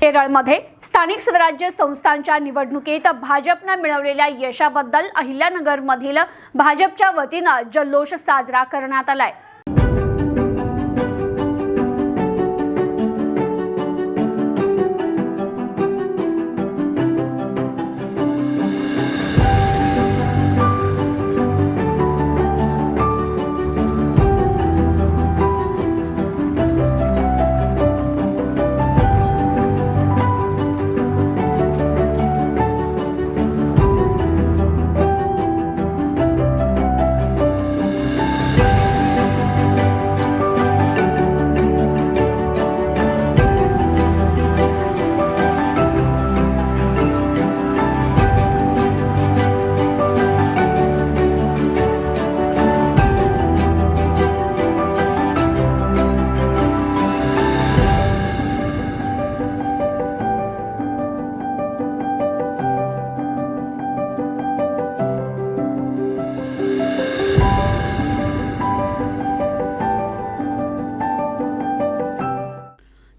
केरळमध्ये स्थानिक स्वराज्य संस्थांच्या निवडणुकीत भाजपनं मिळवलेल्या यशाबद्दल अहिल्यानगरमधील भाजपच्या वतीनं जल्लोष साजरा करण्यात आलाय.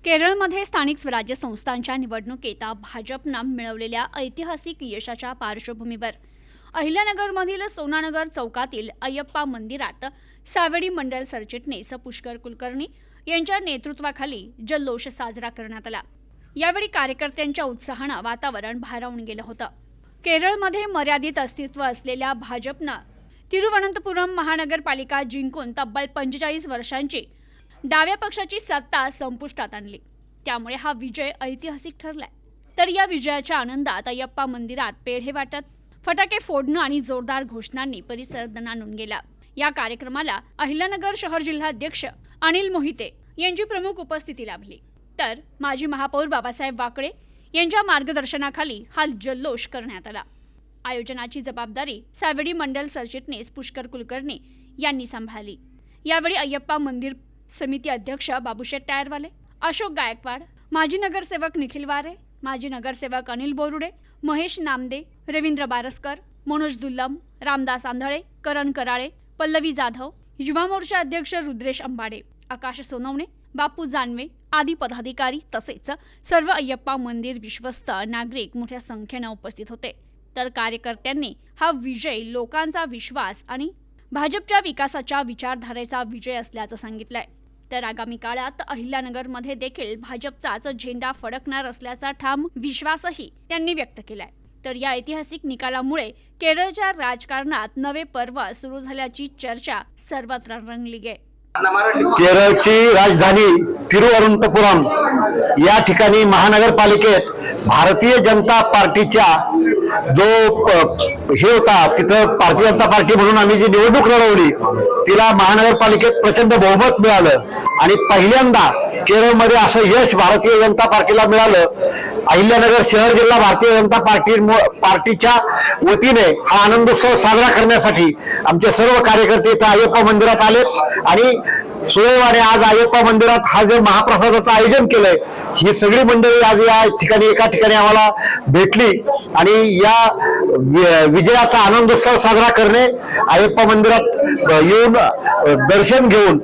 केरळमध्ये स्थानिक स्वराज्य संस्थांच्या निवडणुकीत भाजपनं मिळवलेल्या ऐतिहासिक यशाच्या पार्श्वभूमीवर अहिल्यानगरमधील सोनानगर चौकातील अय्यप्पा मंदिरात सावेडी मंडल सरचिटणीस पुष्कर कुलकर्णी यांच्या नेतृत्वाखाली जल्लोष साजरा करण्यात आला. यावेळी कार्यकर्त्यांच्या उत्साहानं वातावरण भारावून गेलं होतं. केरळमध्ये मर्यादित अस्तित्व असलेल्या भाजपनं तिरुवनंतपुरम महानगरपालिका जिंकून तब्बल पंचेचाळीस वर्षांची डाव्या पक्षाची सत्ता संपुष्टात आणली. त्यामुळे हा विजय ऐतिहासिक ठरलाय. तर या विजयाच्या आनंदात अय्यप्पा मंदिरात पेढे वाटत फटाके फोडणं आणि जोरदार घोषणांनी परिसर दणाणून गेला. या कार्यक्रमाला अहिल्यानगर शहर जिल्हाध्यक्ष अनिल मोहिते यांची प्रमुख उपस्थिती लाभली. तर माजी महापौर बाबासाहेब वाकळे यांच्या मार्गदर्शनाखाली हा जल्लोष करण्यात आला. आयोजनाची जबाबदारी सावेडी मंडल सरचिटणीस पुष्कर कुलकर्णी यांनी सांभाळली. यावेळी अय्यप्पा मंदिर समिती अध्यक्ष बाबूशेठ टायरवाले अशोक गायकवाड माजी नगरसेवक निखिल वारे माजी नगरसेवक अनिल बोरुडे महेश नामदे रवींद्र बारसकर मनोज दुल्लम रामदास आंधळे करण कराळे पल्लवी जाधव युवा मोर्चा अध्यक्ष रुद्रेश अंबाडे आकाश सोनवणे बापू जानवे आदी पदाधिकारी तसेच सर्व अय्यप्पा मंदिर विश्वस्त नागरिक मोठ्या संख्येनं उपस्थित होते. तर कार्यकर्त्यांनी हा विजय लोकांचा विश्वास आणि भाजपच्या विकासाच्या विचारधारेचा विजय असल्याचं सांगितलंय. तर आगामी काळात अहिल्यानगरमध्ये देखील भाजपचाच झेंडा फडकणार असल्याचा ठाम विश्वासही त्यांनी व्यक्त केलाय. तर या ऐतिहासिक निकालामुळे केरळच्या राजकारणात नवे पर्व सुरू झाल्याची चर्चा सर्वत्र रंगली आहे. केरळची राजधानी तिरुअनंतपुरम या ठिकाणी महानगरपालिकेत भारतीय जनता पार्टीच्या जो हे होता तिथं भारतीय जनता पार्टी म्हणून आम्ही जी निवडणूक लढवली तिला महानगरपालिकेत प्रचंड बहुमत मिळालं. आणि पहिल्यांदा केरळमध्ये असं यश भारतीय जनता पार्टीला मिळालं. अहिल्यानगर शहर जिल्हा भारतीय जनता पार्टी पार्टीच्या वतीने हा आनंदोत्सव साजरा करण्यासाठी आमचे सर्व कार्यकर्ते इथे अय्यप्पा मंदिरात आलेत. आणि सुदैवाने आज अय्यप्पा मंदिरात हा जे महाप्रसादाचं आयोजन केलंय ही सगळी मंडळी आज या ठिकाणी एका ठिकाणी आम्हाला भेटली आणि या वि- विजयाचा आनंदोत्सव साजरा करणे अयप्पा मंदिरात येऊन दर्शन घेऊन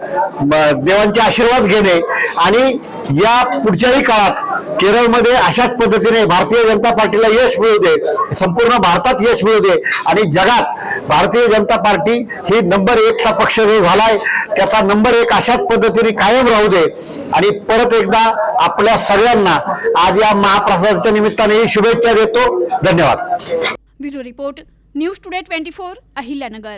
देवांचे आशीर्वाद घेणे आणि या पुढच्याही काळात केरळमध्ये अशाच पद्धतीने भारतीय जनता पार्टीला यश मिळू दे संपूर्ण भारतात यश मिळू दे आणि जगात भारतीय जनता पार्टी ही नंबर एकचा पक्ष जो झालाय त्याचा नंबर एक अशाच पद्धतीने कायम राहू दे आणि परत एकदा आपल्या सगळ्यांना आज या महाप्रसादाच्या निमित्ताने शुभेच्छा देतो. धन्यवाद. Bureau report news today twenty four Ahilyanagar.